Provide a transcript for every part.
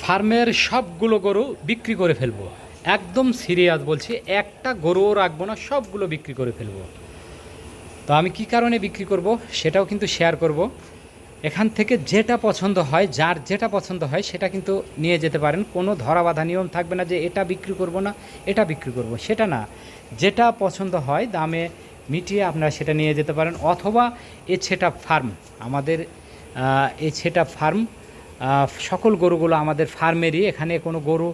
ফার্মের সবগুলো গরু বিক্রি করে ফেলব। একদম সিরিয়াস বলছি, একটা গরুও রাখব না, সবগুলো বিক্রি করে ফেলব। তো আমি কি কারণে বিক্রি করব সেটাও কিন্তু শেয়ার করব। এখান থেকে যেটা পছন্দ হয়, যার যেটা পছন্দ হয়, সেটা কিন্তু নিয়ে যেতে পারেন। কোনো ধরা বাঁধা নিয়ম থাকবে না যে এটা বিক্রি করব না, এটা বিক্রি করব। সেটা না। যেটা পছন্দ হয়, দামে মিটিয়ে আপনারা সেটা নিয়ে যেতে পারেন। অথবা এ ছেটা ফার্ম, আমাদের এ ছেটা ফার্ম সকল গরুগুলো আমাদের ফার্মেরই। এখানে কোনো গরু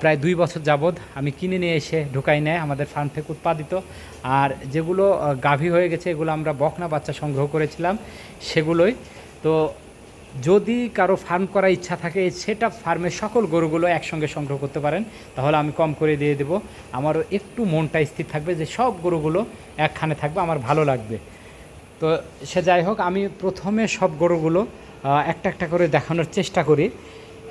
প্রায় দুই বছর যাবৎ আমি কিনে নিয়ে এসে ঢুকাই নেয় আমাদের ফার্ম থেকে উৎপাদিত। আর যেগুলো গাভী হয়ে গেছে, এগুলো আমরা বকনা বাচ্চা সংগ্রহ করেছিলাম, সেগুলোই। তো যদি কারও ফার্ম করার ইচ্ছা থাকে, সেটা ফার্মের সকল গরুগুলো একসঙ্গে সংগ্রহ করতে পারেন, তাহলে আমি কম করে দিয়ে দেবো। আমারও একটু মনটা স্থির থাকবে যে সব গরুগুলো একখানে থাকবে, আমার ভালো লাগবে। তো সে যাই হোক, আমি প্রথমে সব গরুগুলো একটা একটা করে দেখানোর চেষ্টা করি।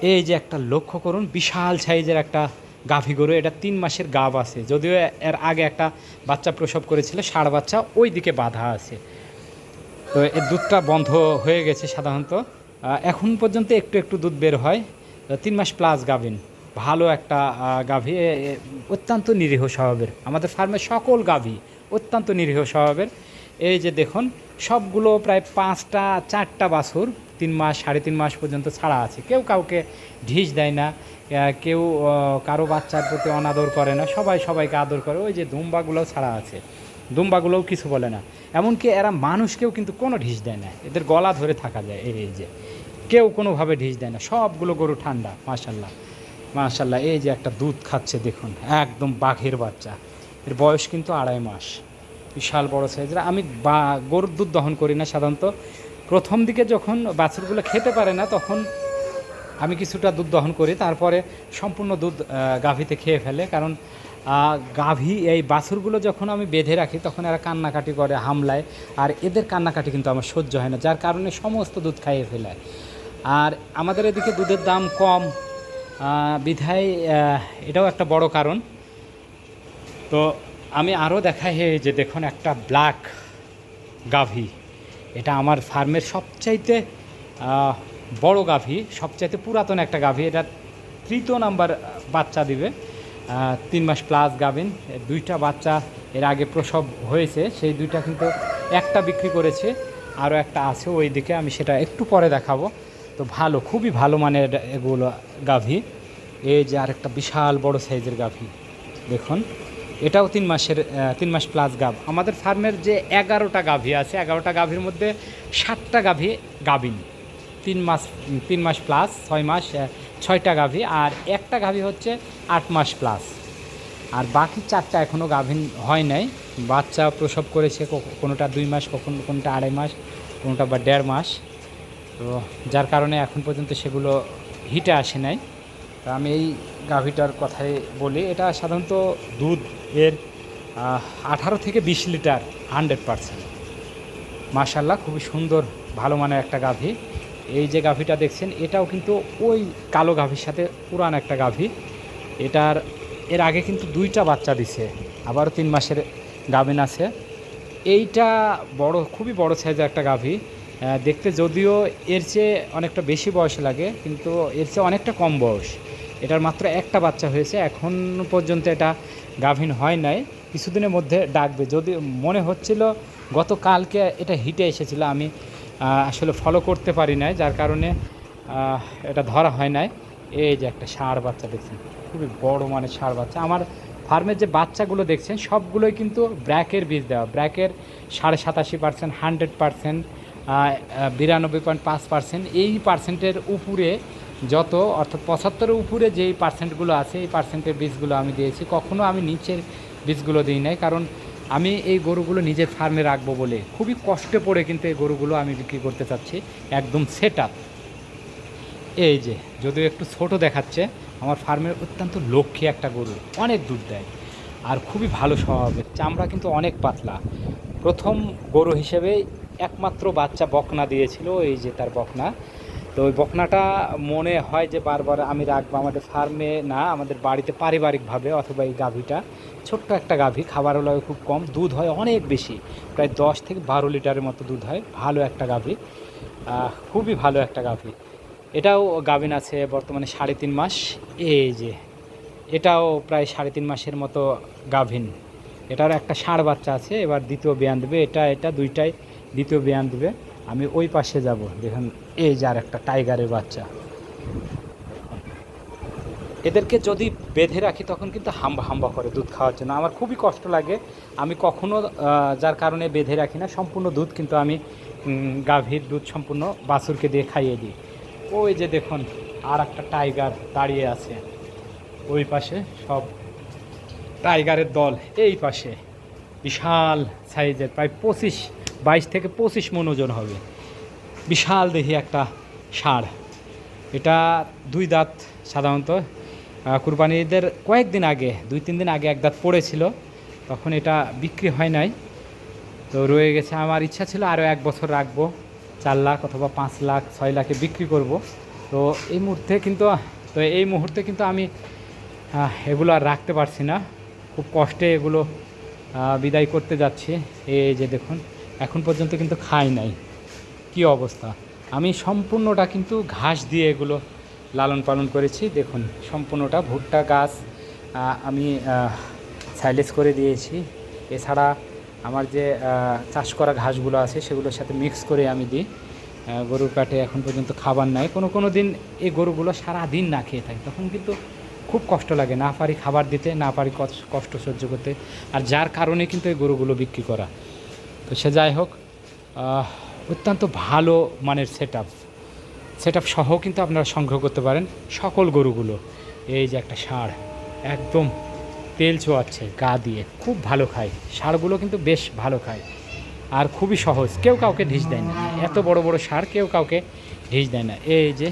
এই যে একটা লক্ষ্য করুন, বিশাল সাইজের একটা গাভী গরু, এটা তিন মাসের গাভ আছে। যদিও এর আগে একটা বাচ্চা প্রসব করেছিল, ষাঁড় বাচ্চা ওই দিকে বাঁধা আছে। তো এর দুধটা বন্ধ হয়ে গেছে সাধারণত। এখন পর্যন্ত একটু একটু দুধ বের হয়। তিন মাস প্লাস গাভিন। ভালো একটা গাভী অত্যন্ত নিরীহ স্বভাবের। আমাদের ফার্মের সকল গাভী অত্যন্ত নিরীহ স্বভাবের। এই যে দেখুন, সবগুলো প্রায় পাঁচটা, চারটা বাছুর। তিন মাস, সাড়ে তিন মাস পর্যন্ত ছাড়া আছে। কেউ কাউকে ঢিস দেয় না কেউ কারও বাচ্চার প্রতি অনাদর করে না, সবাই সবাইকে আদর করে। ওই যে দুম্বাগুলোও ছাড়া আছে। দুম্বাগুলোও কিছু বলে না। এমনকি এরা মানুষকেও কিন্তু কোনো ঢিস দেয় না। এদের গলা ধরে থাকা যায় এই যে। কেউ কোনোভাবে ঢিস দেয় না। সবগুলো গরু ঠান্ডা, মাশাল্লাহ। মাশাল্লাহ, এই যে একটা দুধ খাচ্ছে, দেখুন। একদম বাঘের বাচ্চা। এর বয়স কিন্তু আড়াই মাস। বিশাল বড় সাইজের আমি বা, গরুর দুধ দহন করি না সাধারণত। প্রথম দিকে যখন বাছুরগুলো খেতে পারে না, তখন আমি কিছুটা দুধ দহন করি, তারপরে সম্পূর্ণ দুধ গাভীতে খেয়ে ফেলে। কারণ গাভী, এই বাছুরগুলো যখন আমি বেঁধে রাখি, তখন এরা কান্নাকাটি করে, হামলায়। আর এদের কান্নাকাটি কিন্তু আমার সহ্য হয় না, যার কারণে সমস্ত দুধ খাইয়ে ফেলায় আর আমাদের এদিকে দুধের দাম কম। বিধায় এটাও একটা বড় কারণ। তো আমি আরও দেখাই যে দেখুন, একটা ব্ল্যাক গাভী। এটা আমার ফার্মের সবচাইতে বড় গাভী, সবচাইতে পুরাতন একটা গাভী। এটা তৃতীয় নাম্বার বাচ্চা দিবে। তিন মাস প্লাস গাভিন। দুইটা বাচ্চা এর আগে প্রসব হয়েছে, সেই দুইটা কিন্তু একটা বিক্রি করেছে, আরও একটা আছে ওই দিকে, আমি সেটা একটু পরে দেখাবো। তো ভালো, খুবই ভালো মানের এগুলো গাভী। এই যে আরেকটা বিশাল বড় সাইজের গাভী, দেখুন। এটাও তিন মাসের তিন মাস প্লাস গাভ। আমাদের ফার্মের যে এগারোটা গাভী আছে, এগারোটা গাভীর মধ্যে সাতটা গাভী গাভিন। তিন মাস তিন মাস প্লাস ছয় মাস ছয়টা গাভী আর একটা গাভী হচ্ছে আট মাস প্লাস আর বাকি চারটা এখনও গাভিন হয় নাই। বাচ্চা প্রসব করেছে কোনোটা দুই মাস, কখন, কোনোটা আড়াই মাস, কোনোটা বা দেড় মাস। তো যার কারণে এখন পর্যন্ত সেগুলো হিটে আসে নাই। তো আমি এই গাভীটার কথাই বলি। এটা সাধারণত দুধ এর আঠারো থেকে বিশ লিটার হান্ড্রেড পারসেন্ট মাশাল্লাহ খুবই সুন্দর, ভালো মানের একটা গাভী। এই যে গাভীটা দেখছেন, এটাও কিন্তু ওই কালো গাভীর সাথে পুরান একটা গাভী। এটার, এর আগে কিন্তু দুইটা বাচ্চা দিছে, আবারও তিন মাসের গাভিন আছে। এইটা বড়, খুবই বড় সাইজের একটা গাভী। দেখতে যদিও এর চেয়ে অনেকটা বেশি বয়স লাগে, কিন্তু এর চেয়ে অনেকটা কম বয়স। এটার মাত্র একটা বাচ্চা হয়েছে, এখন পর্যন্ত এটা গাভিন হয় নাই। কিছুদিনের মধ্যে ডাকবে। যদি মনে হচ্ছিল গতকালকে এটা হিটে এসেছিল, আমি আসলে ফলো করতে পারি নাই, যার কারণে এটা ধরা হয় নাই। এই যে একটা ষাঁড় বাচ্চা দেখছেন, খুবই বড় মানের ষাঁড় বাচ্চা। আমার ফার্মের যে বাচ্চাগুলো দেখছেন, সবগুলোই কিন্তু ব্র্যাকের বীজ দেওয়া। ব্র্যাকের সাড়ে সাতাশি পার্সেন্ট, হান্ড্রেড পার্সেন্ট বিরানব্বই পয়েন্ট পাঁচ পার্সেন্ট, এই পার্সেন্টের উপরে যত, অর্থাৎ পঁচাত্তরের উপরে যেই পার্সেন্টগুলো আছে, এই পার্সেন্টের বীজগুলো আমি দিয়েছি, কখনো আমি নিচের বীজগুলো দিই নাই, কারণ আমি এই গরুগুলো নিজের ফার্মে রাখব বলে খুবই কষ্টে পড়ে কিন্তু এই গরুগুলো আমি বিক্রি করতে চাচ্ছি, একদম সেট আপ এই যে, যদিও একটু ছোট দেখাচ্ছে, আমার ফার্মের অত্যন্ত লক্ষ্মী একটা গরু, অনেক দুধ দেয় আর খুবই ভালো স্বভাবের, চামড়া কিন্তু অনেক পাতলা। প্রথম গরু হিসেবে একমাত্র বাচ্চা বকনা দিয়েছিল, এই যে তার বকনা। তো ওই বকনাটা মনে হয় যে বারবার আমি রাখব। আমাদের ফার্মে না, আমাদের বাড়িতে পারিবারিকভাবে অথবা এই গাভীটা, ছোট্ট একটা গাভী, খাবার হলো খুব কম, দুধ হয় অনেক বেশি, প্রায় দশ থেকে বারো লিটারের মতো দুধ হয়, ভালো একটা গাভী খুবই ভালো একটা গাভী। এটাও গাভিন আছে বর্তমানে সাড়ে তিন মাস, এই যে, এটাও প্রায় সাড়ে তিন মাসের মতো গাভিন এটার একটা ষাঁড় বাচ্চা আছে, এবার দ্বিতীয় বিয়ান দেবে, এটা এটা দুইটাই দ্বিতীয় বিয়ান দেবে। আমি ওই পাশে যাব, দেখেন এই যে আর একটা টাইগারের বাচ্চা। এদেরকে যদি বেঁধে রাখি, তখন কিন্তু হাম্বা হাম্বা করে দুধ খাওয়ার জন্য। আমার খুবই কষ্ট লাগে। আমি কখনো যার কারণে বেঁধে রাখি না, সম্পূর্ণ দুধ কিন্তু আমি গাভীর দুধ সম্পূর্ণ বাছুরকে দিয়ে খাইয়ে দিই। ওই যে দেখুন, আর একটা টাইগার দাঁড়িয়ে আছে। ওই পাশে সব টাইগারের দল, এই পাশে। বিশাল সাইজের, প্রায় পঁচিশ বাইশ থেকে পঁচিশ মন ওজন হবে। বিশাল দেখি একটা ষাঁড়। এটা দুই দাঁত সাধারণত। আহ, কুরবানি ঈদের কয়েকদিন আগে দুই তিন দিন আগে এক দাঁত পড়েছিল। তখন এটা বিক্রি হয় নাই। তো রয়ে গেছে আমার ইচ্ছা ছিল আরও এক বছর রাখব। চার লাখ অথবা পাঁচ লাখ ছয় লাখে বিক্রি করব। তো এই মুহূর্তে কিন্তু তো এই মুহূর্তে কিন্তু আমি এগুলো আর রাখতে পারছি না। খুব কষ্টে এগুলো বিদায় করতে যাচ্ছি। এই যে দেখুন এখন পর্যন্ত কিন্তু খাই নাই। কি অবস্থা? আমি সম্পূর্ণটা কিন্তু ঘাস দিয়ে এগুলো লালন পালন করেছি। দেখুন, সম্পূর্ণটা ভুট্টা গাছ আমি সাইলেজ করে দিয়েছি। এছাড়া আমার যে চাষ করা ঘাসগুলো আছে, সেগুলোর সাথে মিক্স করে আমি দিই। গরুর কাটে এখন পর্যন্ত খাবার নাই। কোনো কোনো দিন এই গরুগুলো সারা দিন না খেয়ে থাকে। তখন কিন্তু খুব কষ্ট লাগে। না পারি খাবার দিতে, না পারি কষ্ট সহ্য করতে। আর যার কারণে কিন্তু এই গরুগুলো বিক্রি করা। তো সে যাই হোক অত্যন্ত ভালো মানের সেট আপ সেট আপ সহ কিন্তু আপনারা সংগ্রহ করতে পারেন সকল গরুগুলো। এই যে একটা ষাঁড়, একদম তেল চোয়াচ্ছে গা দিয়ে, খুব ভালো খায়। সারগুলো কিন্তু বেশ ভালো খায় আর খুবই সহজ। কেউ কাউকে ঢিস দেয় না। এত বড় বড় সার কেউ কাউকে ঢিস দেয় না। এই যে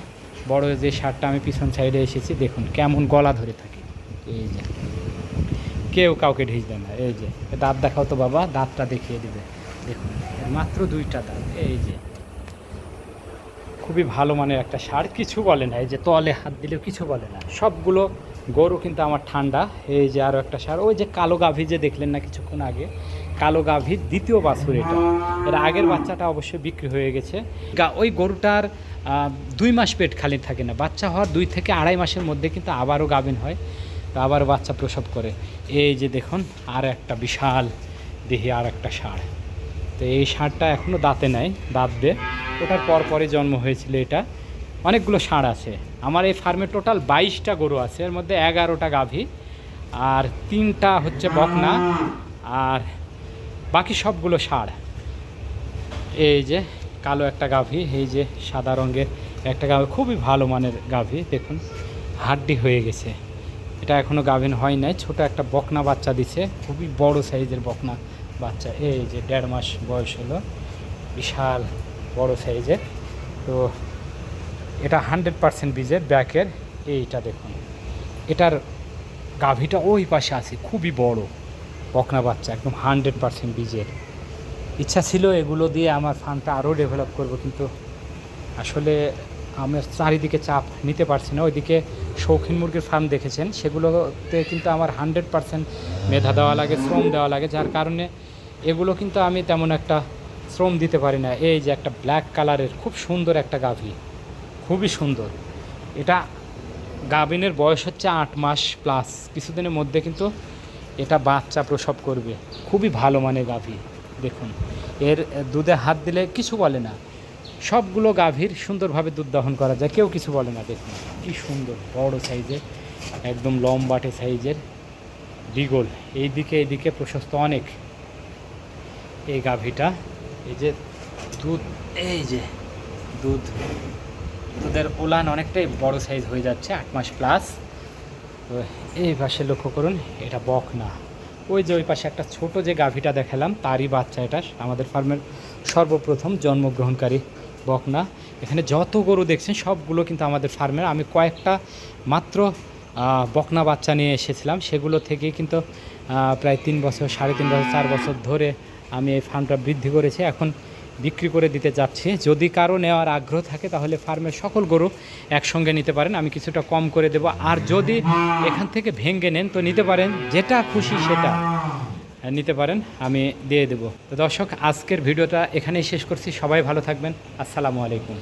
বড় যে সারটা আমি পিছন সাইডে এসেছি, দেখুন কেমন গলা ধরে থাকে। এই যে, কেউ কাউকে ঢিস দেয় না। এই যে, দাঁত দেখাও তো বাবা, দাঁতটা দেখিয়ে দিবে। দেখুন মাত্র দুইটা দাঁত এই যে। খুবই ভালো মানের একটা সার, কিছু বলে না, এই যে তলে হাত দিলেও কিছু বলে না। সবগুলো গরু কিন্তু আমার ঠান্ডা, এই যে আরও একটা সার, ওই যে কালো গাভী যে দেখলেন না কিছুক্ষণ আগে, কালো গাভীর দ্বিতীয় বাছুর এটা। এর আগের বাচ্চাটা অবশ্যই বিক্রি হয়ে গেছে। গা- ওই গরুটার দুই মাস পেট খালি থাকে না, বাচ্চা হওয়ার দুই থেকে আড়াই মাসের মধ্যে কিন্তু আবারও গাভিন হয়, তো আবার বাচ্চা প্রসব করে। এই যে দেখুন, আর একটা বিশাল দেহি আর একটা ষাঁড় তো এই ষাঁড়টা এখনও দাঁতে নেয় দাঁত দে ওটার পর পরে জন্ম হয়েছিল এটা। অনেকগুলো ষাঁড় আছে। আমার এই ফার্মে টোটাল বাইশটা গরু আছে, এর মধ্যে এগারোটা গাভী আর তিনটা হচ্ছে বকনা আর বাকি সবগুলো ষাঁড় এই যে কালো একটা গাভী, এই যে সাদা রঙের একটা গাভী, খুবই ভালো মানের গাভী, দেখুন, হাড্ডি হয়ে গেছে। এটা এখনও গাভিন হয় নাই, ছোট একটা বকনা বাচ্চা দিছে, খুবই বড় সাইজের বকনা। বাচ্চা, এই যে দেড় মাস বয়স হলো, বিশাল বড় সাইজের তো এটা হান্ড্রেড পার্সেন্ট বীজের ব্যাকের এইটা দেখুন। এটার গাভীটা ওই পাশে আছে, খুবই বড়, বকনা বাচ্চা, একদম হান্ড্রেড পার্সেন্ট বীজের। ইচ্ছা ছিল এগুলো দিয়ে আমার ফার্মটা আরও ডেভেলপ করব, কিন্তু আসলে আমার চারিদিকে চাপ নিতে পারছি না। ওইদিকে শৌখিন মুরগির ফার্ম দেখেছেন, সেগুলোতে কিন্তু আমার হান্ড্রেড পার্সেন্ট মেধা দেওয়া লাগে, শ্রম দেওয়া লাগে, যার কারণে এগুলো কিন্তু আমি তেমন একটা শ্রম দিতে পারি না। এই যে একটা ব্ল্যাক কালারের খুব সুন্দর একটা গাভী, খুবই সুন্দর। এটা গাভিনের বয়স হচ্ছে আট মাস প্লাস কিছুদিনের মধ্যে কিন্তু এটা বাচ্চা প্রসব করবে। খুবই ভালো মানের গাভী, দেখুন। এর দুধে হাত দিলে কিছু বলে না। সবগুলো গাভীর সুন্দরভাবে দুধ দহন করা যায়। কেউ কিছু বলে না, দেখুন, কি সুন্দর, বড় সাইজের, একদম লম্বাটে সাইজের বিগল এইদিকে এইদিকে প্রশস্ত অনেক এই গাভীটা। এই যে দুধ, এই যে দুধ, দুধের ওলান অনেকটাই বড় সাইজ হয়ে যাচ্ছে, আট মাস প্লাস। তো এই পাশে লক্ষ্য করুন, এটা বক না ওই যে ওই পাশে একটা ছোট যে গাভীটা দেখালাম, তারই বাচ্চা এটা। আমাদের ফার্মের সর্বপ্রথম জন্মগ্রহণকারী বকনা। এখানে যত গরু দেখছেন, সবগুলো কিন্তু আমাদের ফার্মের। আমি কয়েকটা মাত্র বকনা বাচ্চা নিয়ে এসেছিলাম। সেগুলো থেকে কিন্তু প্রায় তিন বছর, সাড়ে তিন বছর, চার বছর ধরে আমি এই ফার্মটা বৃদ্ধি করেছি। এখন বিক্রি করে দিতে যাচ্ছি। যদি কারও নেওয়ার আগ্রহ থাকে, তাহলে ফার্মের সকল গরু একসঙ্গে নিতে পারেন। আমি কিছুটা কম করে দেব। আর যদি এখান থেকে ভেঙে নেন, তো নিতে পারেন। যেটা খুশি সেটা। নিতে পারেন, আমি দিয়ে দেবো। তো দর্শক, আজকের ভিডিওটা এখানেই শেষ করছি। সবাই ভালো থাকবেন। আসসালামু আলাইকুম।